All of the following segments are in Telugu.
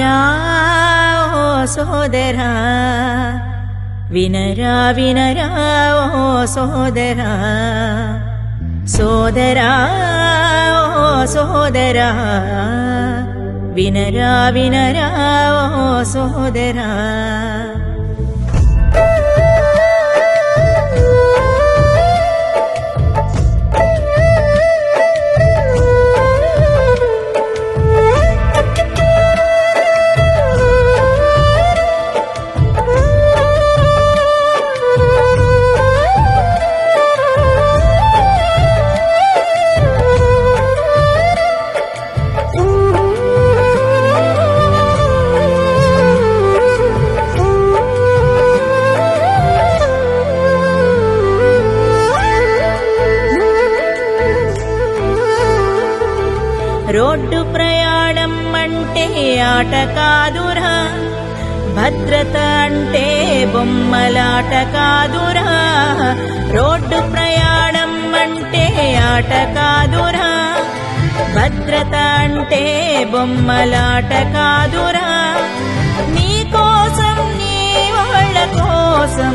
रा सहोदर विन रावीण रावो सहोदर सोदरा सहोदर विन रावीण रावो सहोदर రోడ్డు ప్రయాణం అంటే ఆట కాదురా. భద్రత అంటే బొమ్మలాట కాదురా. రోడ్డు ప్రయాణం అంటే ఆట కాదురా. భద్రత అంటే బొమ్మలాట కాదురా. నీ కోసం నీ వాళ్ళ కోసం.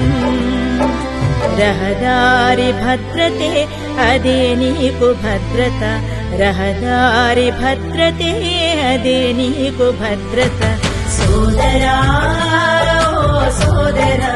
రహదారి భద్రతే అదే నీకు భద్రత. रहदारि भद्रते हे अदिनी कुभद्रत सुदरा सोदरा।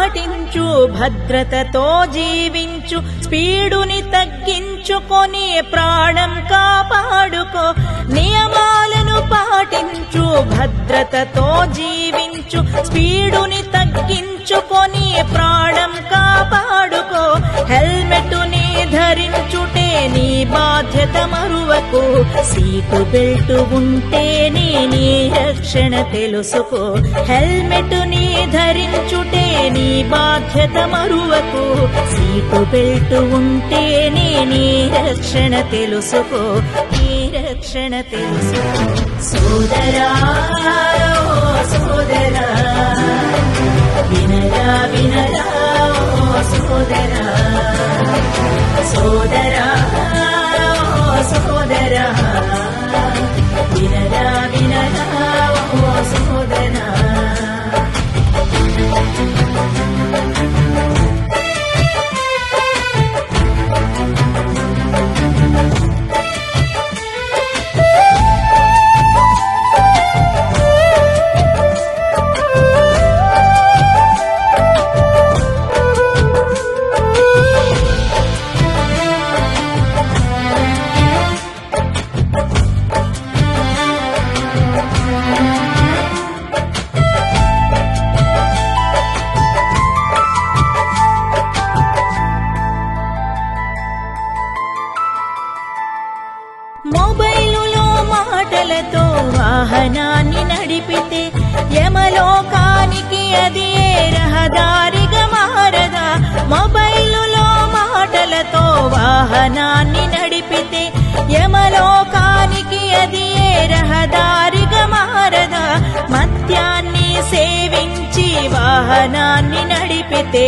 పాటించు భద్రతతో జీవించు స్పీడుని తగ్గించుకొని ప్రాణం కాపాడుకో. నియమాలను పాటించు భద్రతతో జీవించు స్పీడుని తగ్గించుకొని ప్రాణం కాపాడుకో. హెల్మెటుని ధరించుటే నీ బాధ్యత తెలుసుకో సీటు బెల్ట్ ఉంటేనే నీ రక్షణ తెలుసుకో. హెల్మెట్ నీ ధరించుటే నీ బాధ్యత మరువకు. సీటు బెల్ట్ ఉంటేనే నీ రక్షణ తెలుసుకో. నీ రక్షణ తెలుసుకో. సోదరా సోదరా. వినరా వినరా సోదరా. వాహనాన్ని నడిపితే యమలోకానికి అది ఏ రహదారిగా మారదా? మొబైలులో మాటలతో వాహనాన్ని నడిపితే యమలోకా వాహనాన్ని నడిపితే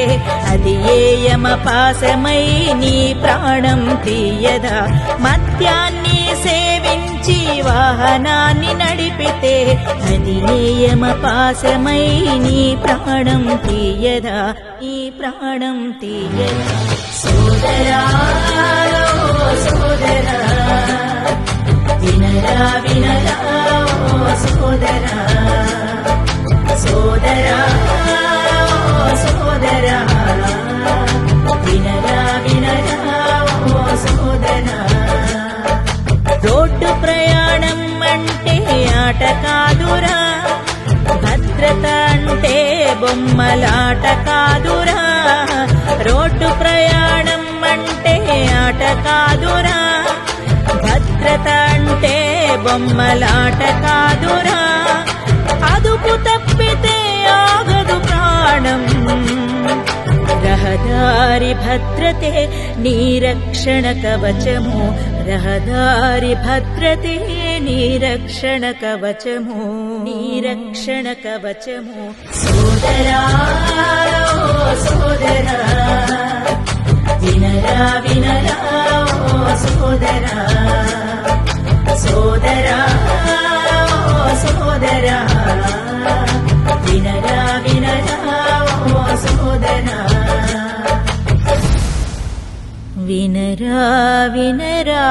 అది ఏ యమ పాసమై నీ ప్రాణం తీయదా? మద్యాన్ని సేవించి వాహనాన్ని నడిపితే అది నియమ పాసమై నీ ప్రాణం తీయదా? ఈ ప్రాణం తీయదా? సోదరా సోదరా వినరా వినరా సోదరా సోదరా. బొమ్మలాట కాదురా. రోడ్డు ప్రయాణం అంటే ఆట కాదురా. భద్రత అంటే బొమ్మలాట కాదురా. అదుపు తప్పితే ఆగదు ప్రాణం. రహదారి భద్రతే నీ రక్షణ కవచము. రహదారి భద్రతే నీరక్షణ కవచము. నీరక్షణ కవచము. సోదరా సోదరా. వినరా వినరా సోదరా. సోదరా సోదరా. వినరా వినరా సోదరా. వినరా వినరా.